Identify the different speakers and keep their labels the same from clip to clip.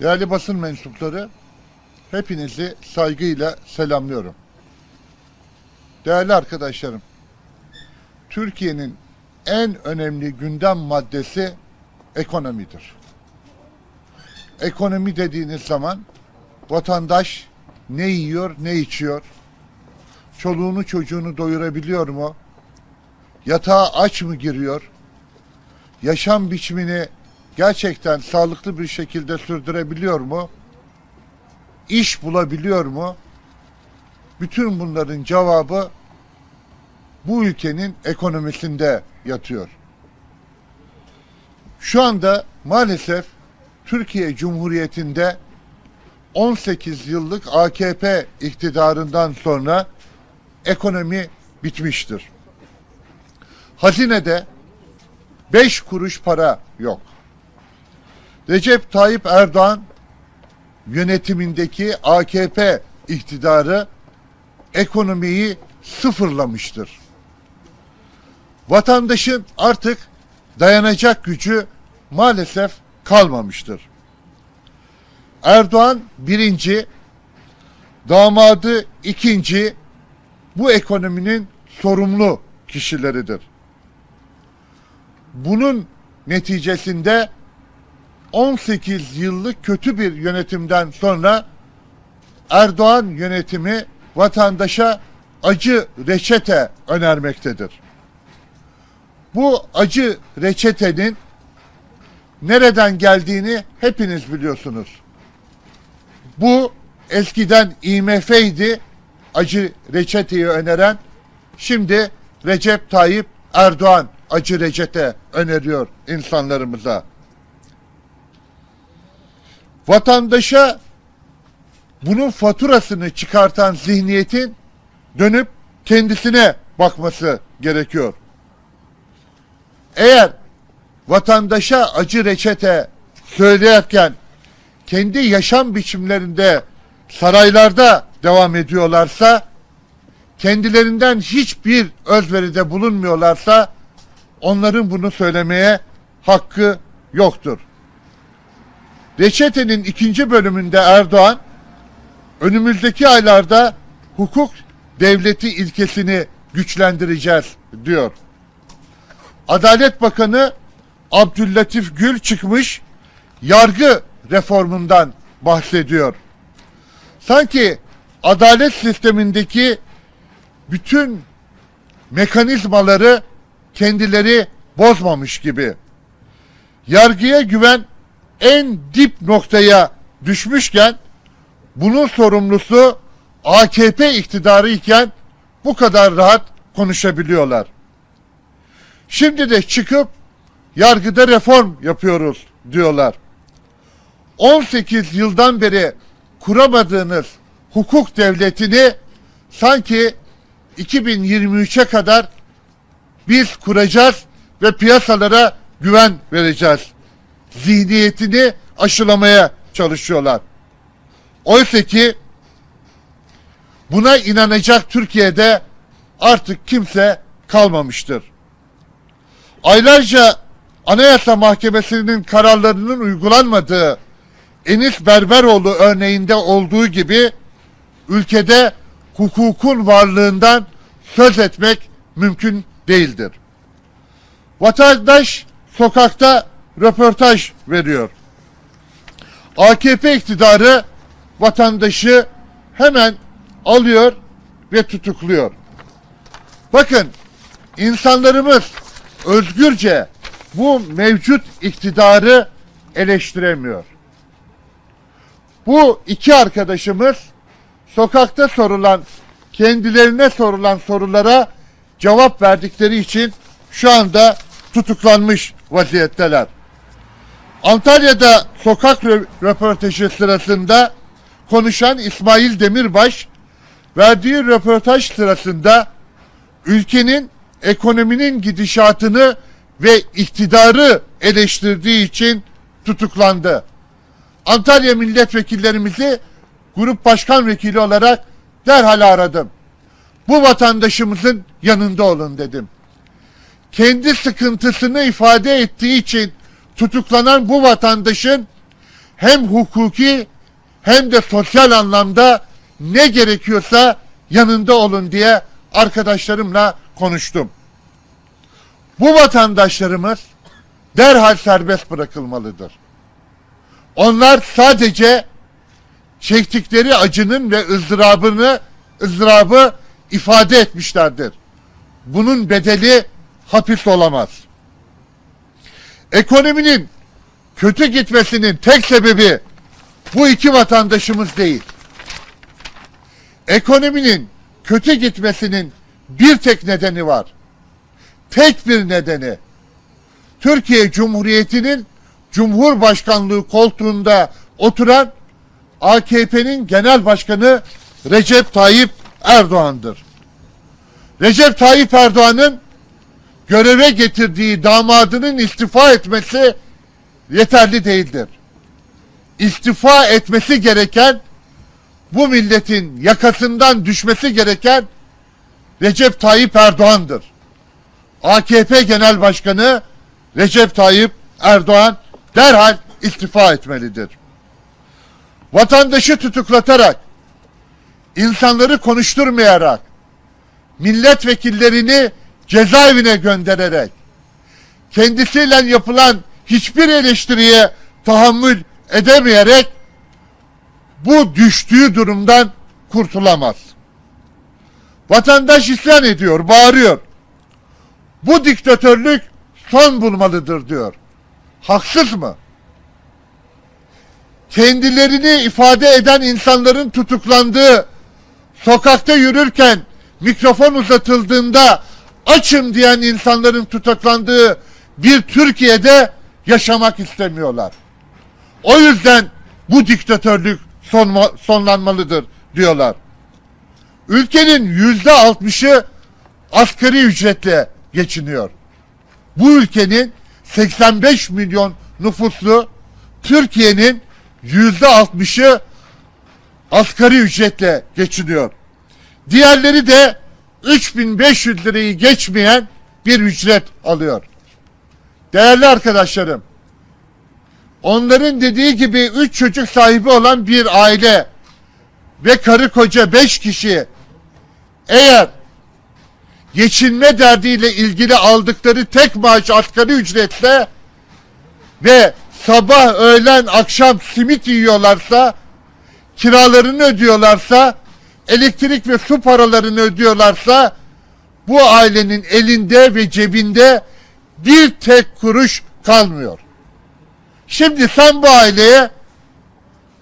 Speaker 1: Değerli basın mensupları, hepinizi saygıyla selamlıyorum. Değerli arkadaşlarım, Türkiye'nin en önemli gündem maddesi ekonomidir. Ekonomi dediğiniz zaman vatandaş ne yiyor, ne içiyor, çoluğunu çocuğunu doyurabiliyor mu, yatağa aç mı giriyor, yaşam biçimini gerçekten sağlıklı bir şekilde sürdürebiliyor mu? İş bulabiliyor mu? Bütün bunların cevabı bu ülkenin ekonomisinde yatıyor. Şu anda maalesef Türkiye Cumhuriyeti'nde 18 yıllık AKP iktidarından sonra ekonomi bitmiştir. Hazinede 5 kuruş para yok. Recep Tayyip Erdoğan yönetimindeki AKP iktidarı ekonomiyi sıfırlamıştır. Vatandaşın artık dayanacak gücü maalesef kalmamıştır. Erdoğan birinci, damadı ikinci bu ekonominin sorumlu kişileridir. Bunun neticesinde 18 yıllık kötü bir yönetimden sonra Erdoğan yönetimi vatandaşa acı reçete önermektedir. Bu acı reçetenin nereden geldiğini hepiniz biliyorsunuz. Bu eskiden IMF'ydi acı reçeteyi öneren. Şimdi Recep Tayyip Erdoğan acı reçete öneriyor insanlarımıza. Vatandaşa bunun faturasını çıkartan zihniyetin dönüp kendisine bakması gerekiyor. Eğer vatandaşa acı reçete söylerken kendi yaşam biçimlerinde saraylarda devam ediyorlarsa kendilerinden hiçbir özveride bulunmuyorlarsa onların bunu söylemeye hakkı yoktur. Reçetenin ikinci bölümünde Erdoğan önümüzdeki aylarda hukuk devleti ilkesini güçlendireceğiz diyor. Adalet Bakanı Abdüllatif Gül çıkmış yargı reformundan bahsediyor. Sanki adalet sistemindeki bütün mekanizmaları kendileri bozmamış gibi. Yargıya güven en dip noktaya düşmüşken bunun sorumlusu AKP iktidarı iken bu kadar rahat konuşabiliyorlar. Şimdi de çıkıp yargıda reform yapıyoruz diyorlar. 18 yıldan beri kuramadığınız hukuk devletini sanki 2023'e kadar biz kuracağız ve piyasalara güven vereceğiz. Zihniyetini aşılamaya çalışıyorlar. Oysa ki buna inanacak Türkiye'de artık kimse kalmamıştır. Aylarca Anayasa Mahkemesi'nin kararlarının uygulanmadığı Enis Berberoğlu örneğinde olduğu gibi ülkede hukukun varlığından söz etmek mümkün değildir. Vatandaş sokakta röportaj veriyor. AKP iktidarı vatandaşı hemen alıyor ve tutukluyor. Bakın insanlarımız özgürce bu mevcut iktidarı eleştiremiyor. Bu iki arkadaşımız sokakta sorulan kendilerine sorulan sorulara cevap verdikleri için şu anda tutuklanmış vaziyetteler. Antalya'da sokak rö- röportajı sırasında konuşan İsmail Demirbaş verdiği röportaj sırasında ülkenin ekonominin gidişatını ve iktidarı eleştirdiği için tutuklandı. Antalya milletvekillerimizi grup başkan vekili olarak derhal aradım. Bu vatandaşımızın yanında olun dedim. Kendi sıkıntısını ifade ettiği için tutuklanan bu vatandaşın hem hukuki hem de sosyal anlamda ne gerekiyorsa yanında olun diye arkadaşlarımla konuştum. Bu vatandaşlarımız derhal serbest bırakılmalıdır. Onlar sadece çektikleri acının ve ızdırabını ızdırabı ifade etmişlerdir. Bunun bedeli hapis olamaz. Ekonominin kötü gitmesinin tek sebebi bu iki vatandaşımız değil. Ekonominin kötü gitmesinin bir tek nedeni var. Tek bir nedeni. Türkiye Cumhuriyeti'nin Cumhurbaşkanlığı koltuğunda oturan AKP'nin genel başkanı Recep Tayyip Erdoğan'dır. Recep Tayyip Erdoğan'ın göreve getirdiği damadının istifa etmesi yeterli değildir. İstifa etmesi gereken bu milletin yakasından düşmesi gereken Recep Tayyip Erdoğan'dır. AKP Genel Başkanı Recep Tayyip Erdoğan derhal istifa etmelidir. Vatandaşı tutuklatarak, insanları konuşturmayarak, milletvekillerini cezaevine göndererek, kendisiyle yapılan hiçbir eleştiriye tahammül edemeyerek bu düştüğü durumdan kurtulamaz. Vatandaş isyan ediyor, bağırıyor. Bu diktatörlük son bulmalıdır diyor. Haksız mı? Kendilerini ifade eden insanların tutuklandığı, sokakta yürürken mikrofon uzatıldığında açım diyen insanların tutuklandığı bir Türkiye'de yaşamak istemiyorlar. O yüzden bu diktatörlük sonma, sonlanmalıdır diyorlar. Ülkenin yüzde altmışı asgari ücretle geçiniyor. Bu ülkenin 85 milyon nüfuslu Türkiye'nin yüzde altmışı asgari ücretle geçiniyor. Diğerleri de 3500 lirayı geçmeyen bir ücret alıyor. Değerli arkadaşlarım, onların dediği gibi üç çocuk sahibi olan bir aile ve karı koca beş kişi eğer geçinme derdiyle ilgili aldıkları tek maaş asgari ücretle ve sabah, öğlen, akşam simit yiyorlarsa, kiralarını ödüyorlarsa, elektrik ve su paralarını ödüyorlarsa, bu ailenin elinde ve cebinde bir tek kuruş kalmıyor. Şimdi sen bu aileye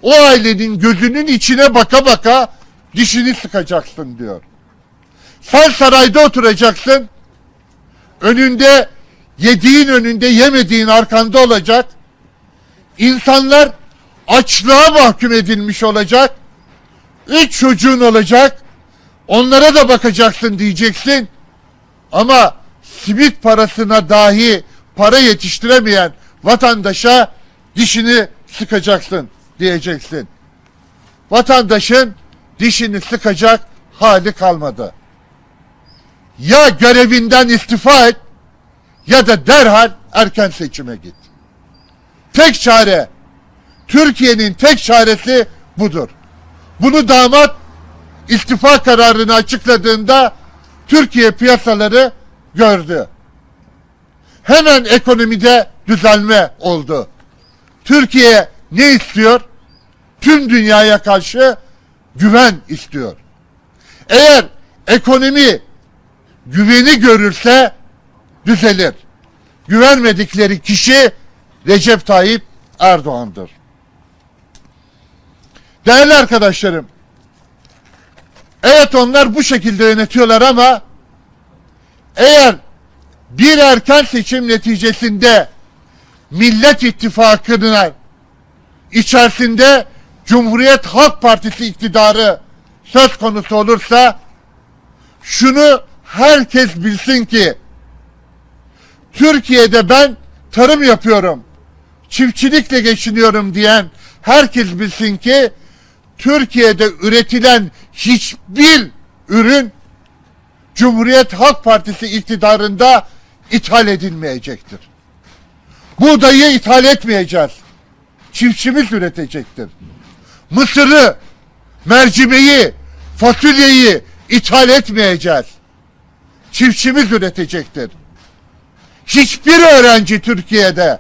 Speaker 1: o ailenin gözünün içine baka baka dişini sıkacaksın diyor. Sen sarayda oturacaksın. Önünde yediğin önünde yemediğin arkanda olacak. İnsanlar açlığa mahkum edilmiş olacak. Üç çocuğun olacak. Onlara da bakacaksın diyeceksin. Ama simit parasına dahi para yetiştiremeyen vatandaşa dişini sıkacaksın diyeceksin. Vatandaşın dişini sıkacak hali kalmadı. Ya görevinden istifa et ya da derhal erken seçime git. Tek çare Türkiye'nin tek çaresi budur. Bunu damat istifa kararını açıkladığında Türkiye piyasaları gördü. Hemen ekonomide düzelme oldu. Türkiye ne istiyor? Tüm dünyaya karşı güven istiyor. Eğer ekonomi güveni görürse düzelir. Güvenmedikleri kişi Recep Tayyip Erdoğan'dır. Değerli arkadaşlarım, evet onlar bu şekilde yönetiyorlar ama eğer bir erken seçim neticesinde Millet İttifakı'nın içerisinde Cumhuriyet Halk Partisi iktidarı söz konusu olursa şunu herkes bilsin ki Türkiye'de ben tarım yapıyorum, çiftçilikle geçiniyorum diyen herkes bilsin ki Türkiye'de üretilen hiçbir ürün Cumhuriyet Halk Partisi iktidarında ithal edilmeyecektir. Buğdayı ithal etmeyeceğiz. çiftçimiz üretecektir. Mısırı, mercimeği, fasulyeyi ithal etmeyeceğiz. Çiftçimiz üretecektir. Hiçbir öğrenci Türkiye'de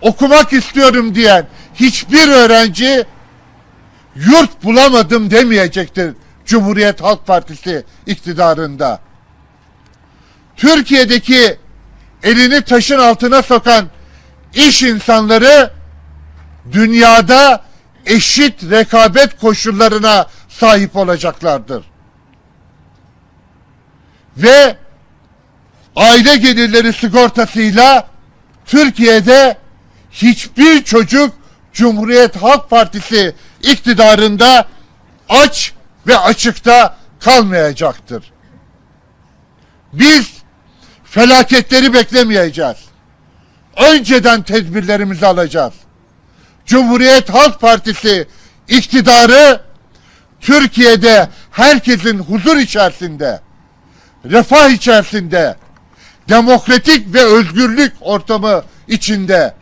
Speaker 1: okumak istiyorum diyen hiçbir öğrenci yurt bulamadım demeyecektir Cumhuriyet Halk Partisi iktidarında. Türkiye'deki elini taşın altına sokan iş insanları dünyada eşit rekabet koşullarına sahip olacaklardır. Ve aile gelirleri sigortasıyla Türkiye'de hiçbir çocuk Cumhuriyet Halk Partisi iktidarında aç ve açıkta kalmayacaktır. Biz felaketleri beklemeyeceğiz. Önceden tedbirlerimizi alacağız. Cumhuriyet Halk Partisi iktidarı Türkiye'de herkesin huzur içerisinde, refah içerisinde, demokratik ve özgürlük ortamı içinde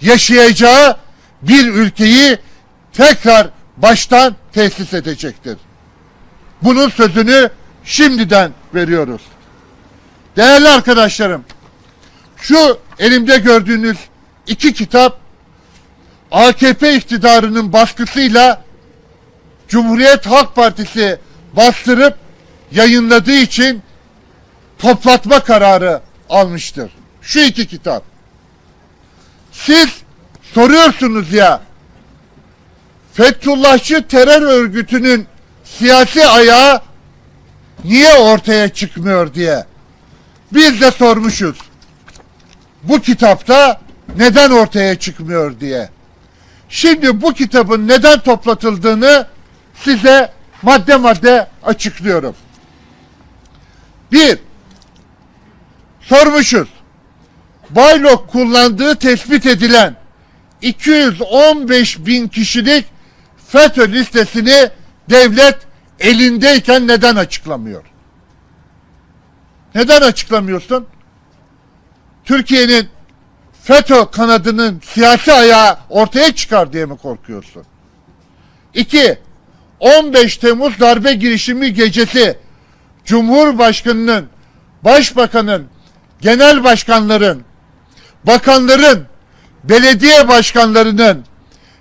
Speaker 1: yaşayacağı bir ülkeyi tekrar baştan tesis edecektir. Bunun sözünü şimdiden veriyoruz. Değerli arkadaşlarım, şu elimde gördüğünüz iki kitap AKP iktidarının baskısıyla Cumhuriyet Halk Partisi bastırıp yayınladığı için toplatma kararı almıştır. Şu iki kitap. Siz soruyorsunuz ya Fethullahçı terör örgütünün siyasi ayağı niye ortaya çıkmıyor diye. Biz de sormuşuz. Bu kitapta neden ortaya çıkmıyor diye. Şimdi bu kitabın neden toplatıldığını size madde madde açıklıyorum. Bir, sormuşuz. Baylok kullandığı tespit edilen 215 bin kişilik FETÖ listesini devlet elindeyken neden açıklamıyor? Neden açıklamıyorsun? Türkiye'nin FETÖ kanadının siyasi ayağı ortaya çıkar diye mi korkuyorsun? 2. 15 Temmuz darbe girişimi gecesi Cumhurbaşkanının, Başbakanın, genel başkanların, bakanların, belediye başkanlarının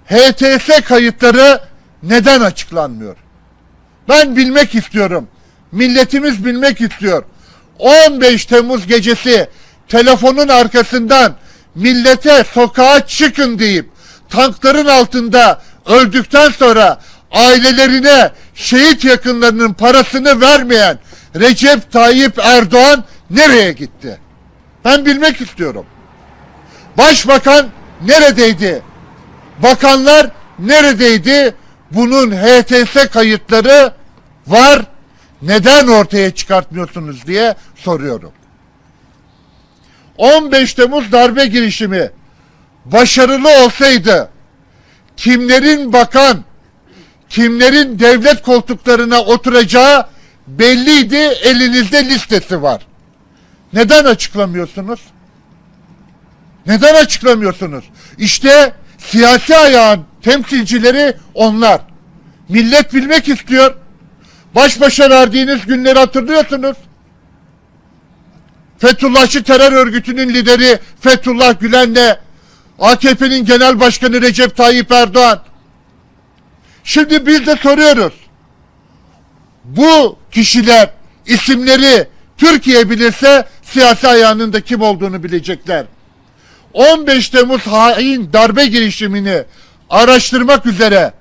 Speaker 1: HTS kayıtları neden açıklanmıyor? Ben bilmek istiyorum. Milletimiz bilmek istiyor. 15 Temmuz gecesi telefonun arkasından millete sokağa çıkın deyip tankların altında öldükten sonra ailelerine şehit yakınlarının parasını vermeyen Recep Tayyip Erdoğan nereye gitti? Ben bilmek istiyorum. Başbakan neredeydi? Bakanlar neredeydi? Bunun HTS kayıtları var. Neden ortaya çıkartmıyorsunuz diye soruyorum. 15 Temmuz darbe girişimi başarılı olsaydı kimlerin bakan, kimlerin devlet koltuklarına oturacağı belliydi. Elinizde listesi var. Neden açıklamıyorsunuz? Neden açıklamıyorsunuz? İşte siyasi ayağın temsilcileri onlar. Millet bilmek istiyor. Baş başa verdiğiniz günleri hatırlıyorsunuz. Fethullahçı terör örgütünün lideri Fethullah Gülen'le AKP'nin genel başkanı Recep Tayyip Erdoğan. Şimdi biz de soruyoruz. Bu kişiler isimleri Türkiye bilirse siyasi ayağının da kim olduğunu bilecekler. 15 Temmuz hain darbe girişimini araştırmak üzere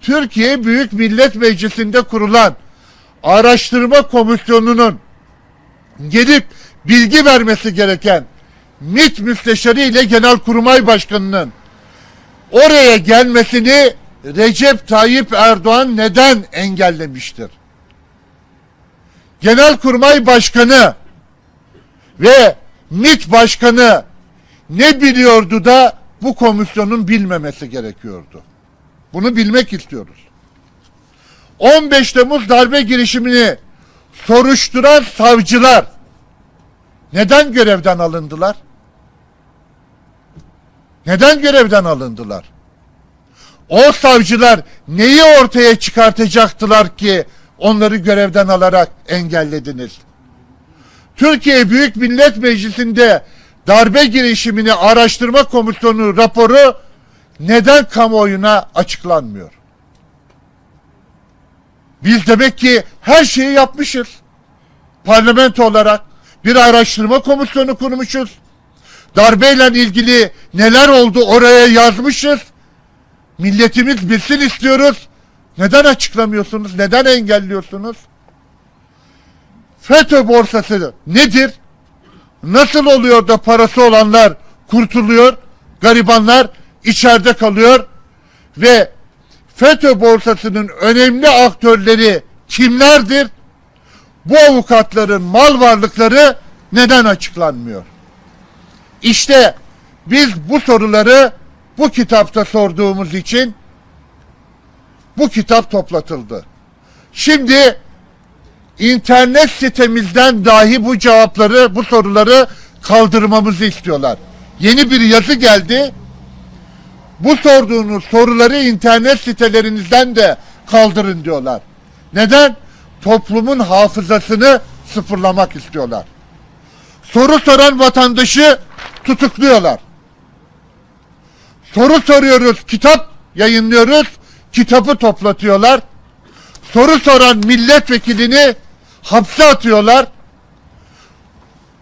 Speaker 1: Türkiye Büyük Millet Meclisi'nde kurulan araştırma komisyonunun gelip bilgi vermesi gereken MİT Müsteşarı ile Genelkurmay Başkanı'nın oraya gelmesini Recep Tayyip Erdoğan neden engellemiştir? Genelkurmay Başkanı ve MİT Başkanı ne biliyordu da bu komisyonun bilmemesi gerekiyordu? Bunu bilmek istiyoruz. 15 Temmuz darbe girişimini soruşturan savcılar neden görevden alındılar? Neden görevden alındılar? O savcılar neyi ortaya çıkartacaktılar ki onları görevden alarak engellediniz? Türkiye Büyük Millet Meclisi'nde darbe girişimini araştırma komisyonu raporu neden kamuoyuna açıklanmıyor? Biz demek ki her şeyi yapmışız. Parlamento olarak bir araştırma komisyonu kurmuşuz. Darbeyle ilgili neler oldu oraya yazmışız. Milletimiz bilsin istiyoruz. Neden açıklamıyorsunuz? Neden engelliyorsunuz? FETÖ borsası nedir? Nasıl oluyor da parası olanlar kurtuluyor, garibanlar içeride kalıyor ve FETÖ borsasının önemli aktörleri kimlerdir? Bu avukatların mal varlıkları neden açıklanmıyor? İşte biz bu soruları bu kitapta sorduğumuz için bu kitap toplatıldı. Şimdi internet sitemizden dahi bu cevapları, bu soruları kaldırmamızı istiyorlar. Yeni bir yazı geldi. Bu sorduğunuz soruları internet sitelerinizden de kaldırın diyorlar. Neden? Toplumun hafızasını sıfırlamak istiyorlar. Soru soran vatandaşı tutukluyorlar. Soru soruyoruz, kitap yayınlıyoruz, kitabı toplatıyorlar. Soru soran milletvekilini hapse atıyorlar.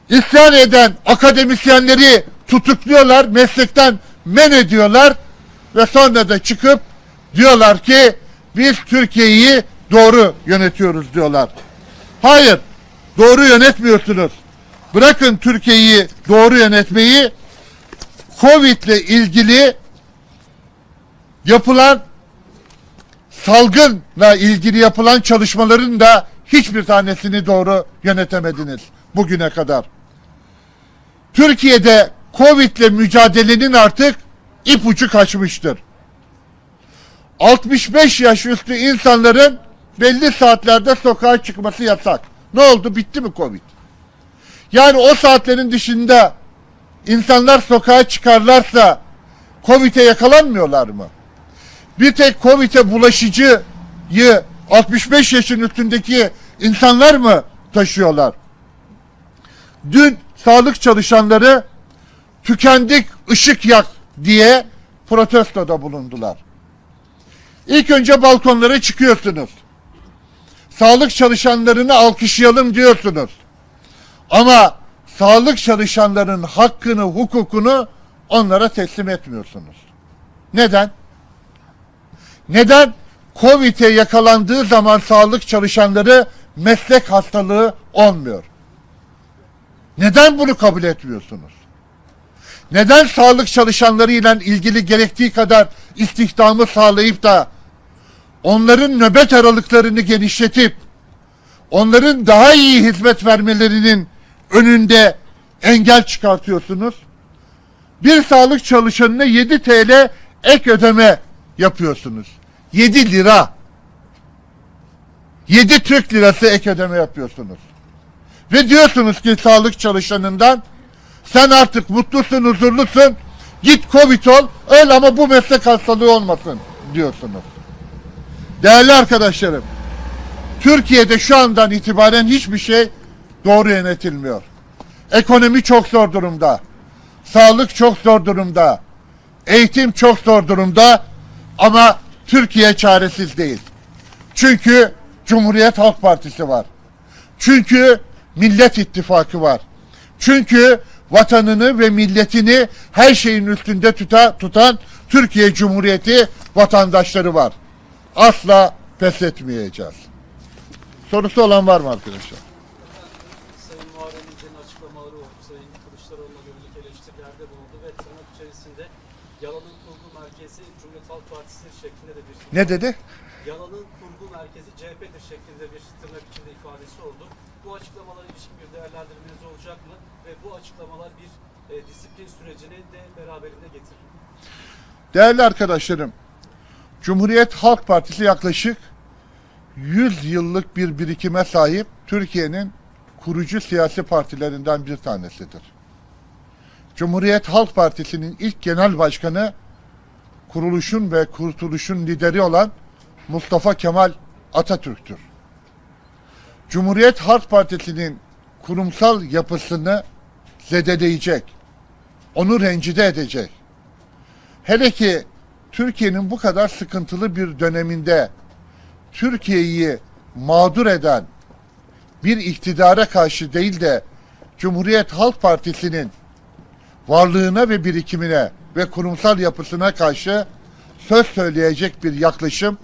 Speaker 1: İsyan eden akademisyenleri tutukluyorlar, meslekten men ediyorlar ve sonra da çıkıp diyorlar ki biz Türkiye'yi doğru yönetiyoruz diyorlar. Hayır, doğru yönetmiyorsunuz. Bırakın Türkiye'yi doğru yönetmeyi Covid ile ilgili yapılan salgınla ilgili yapılan çalışmaların da hiçbir tanesini doğru yönetemediniz bugüne kadar. Türkiye'de Covid ile mücadelenin artık ipucu kaçmıştır. 65 yaş üstü insanların belli saatlerde sokağa çıkması yasak. Ne oldu? Bitti mi Covid? Yani o saatlerin dışında insanlar sokağa çıkarlarsa Covid'e yakalanmıyorlar mı? Bir tek Covid'e bulaşıcıyı 65 yaşın üstündeki insanlar mı taşıyorlar? Dün sağlık çalışanları tükendik ışık yak diye protestoda bulundular. İlk önce balkonlara çıkıyorsunuz. Sağlık çalışanlarını alkışlayalım diyorsunuz. Ama sağlık çalışanların hakkını, hukukunu onlara teslim etmiyorsunuz. Neden? Neden? Covid'e yakalandığı zaman sağlık çalışanları meslek hastalığı olmuyor. Neden bunu kabul etmiyorsunuz? Neden sağlık çalışanlarıyla ilgili gerektiği kadar istihdamı sağlayıp da onların nöbet aralıklarını genişletip onların daha iyi hizmet vermelerinin önünde engel çıkartıyorsunuz? Bir sağlık çalışanına 7 TL ek ödeme yapıyorsunuz. 7 lira. 7 Türk lirası ek ödeme yapıyorsunuz. Ve diyorsunuz ki sağlık çalışanından sen artık mutlusun, huzurlusun. Git Covid ol, öl ama bu meslek hastalığı olmasın diyorsunuz. Değerli arkadaşlarım, Türkiye'de şu andan itibaren hiçbir şey doğru yönetilmiyor. Ekonomi çok zor durumda. Sağlık çok zor durumda. Eğitim çok zor durumda. Ama Türkiye çaresiz değil. Çünkü Cumhuriyet Halk Partisi var. Çünkü Millet İttifakı var. Çünkü vatanını ve milletini her şeyin üstünde tuta, tutan Türkiye Cumhuriyeti vatandaşları var. Asla pes etmeyeceğiz. Sorusu olan var mı arkadaşlar?
Speaker 2: Yalanın kurgu merkezi Cumhuriyet Halk Partisi şeklinde de bir
Speaker 1: Ne dedi?
Speaker 2: yalanın kurgu merkezi CHP'dir şeklinde bir tırnak içinde ifadesi oldu. Bu açıklamalara ilişkin bir değerlendirmeniz olacak mı? Ve bu açıklamalar bir e, disiplin sürecini de beraberinde getirir.
Speaker 1: Değerli arkadaşlarım, Cumhuriyet Halk Partisi yaklaşık 100 yıllık bir birikime sahip Türkiye'nin kurucu siyasi partilerinden bir tanesidir. Cumhuriyet Halk Partisi'nin ilk genel başkanı kuruluşun ve kurtuluşun lideri olan Mustafa Kemal Atatürk'tür. Cumhuriyet Halk Partisi'nin kurumsal yapısını zedeleyecek, onu rencide edecek. Hele ki Türkiye'nin bu kadar sıkıntılı bir döneminde Türkiye'yi mağdur eden bir iktidara karşı değil de Cumhuriyet Halk Partisi'nin varlığına ve birikimine ve kurumsal yapısına karşı söz söyleyecek bir yaklaşım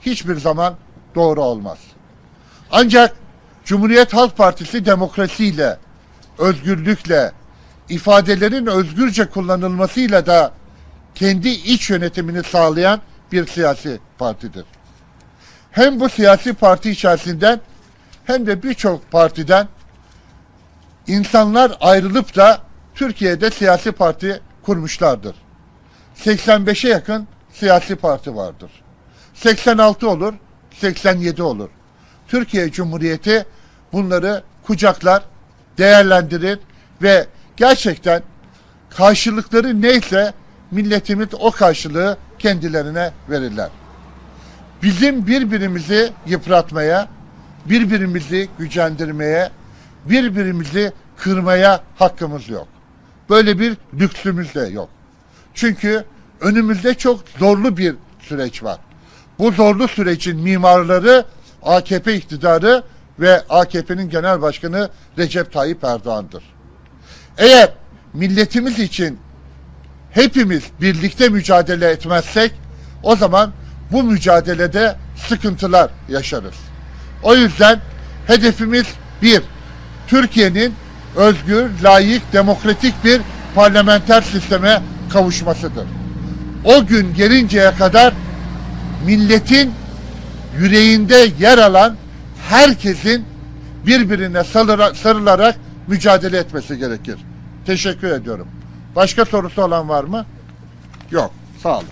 Speaker 1: hiçbir zaman doğru olmaz. Ancak Cumhuriyet Halk Partisi demokrasiyle, özgürlükle, ifadelerin özgürce kullanılmasıyla da kendi iç yönetimini sağlayan bir siyasi partidir. Hem bu siyasi parti içerisinden hem de birçok partiden insanlar ayrılıp da Türkiye'de siyasi parti kurmuşlardır. 85'e yakın siyasi parti vardır. 86 olur, 87 olur. Türkiye Cumhuriyeti bunları kucaklar, değerlendirir ve gerçekten karşılıkları neyse milletimiz o karşılığı kendilerine verirler. Bizim birbirimizi yıpratmaya, birbirimizi gücendirmeye, birbirimizi kırmaya hakkımız yok. Böyle bir lüksümüz de yok. Çünkü önümüzde çok zorlu bir süreç var. Bu zorlu sürecin mimarları AKP iktidarı ve AKP'nin genel başkanı Recep Tayyip Erdoğan'dır. Eğer milletimiz için hepimiz birlikte mücadele etmezsek o zaman bu mücadelede sıkıntılar yaşarız. O yüzden hedefimiz bir, Türkiye'nin özgür, layık, demokratik bir parlamenter sisteme kavuşmasıdır. O gün gelinceye kadar milletin yüreğinde yer alan herkesin birbirine sarıla- sarılarak mücadele etmesi gerekir. Teşekkür ediyorum. Başka sorusu olan var mı? Yok. Sağ olun.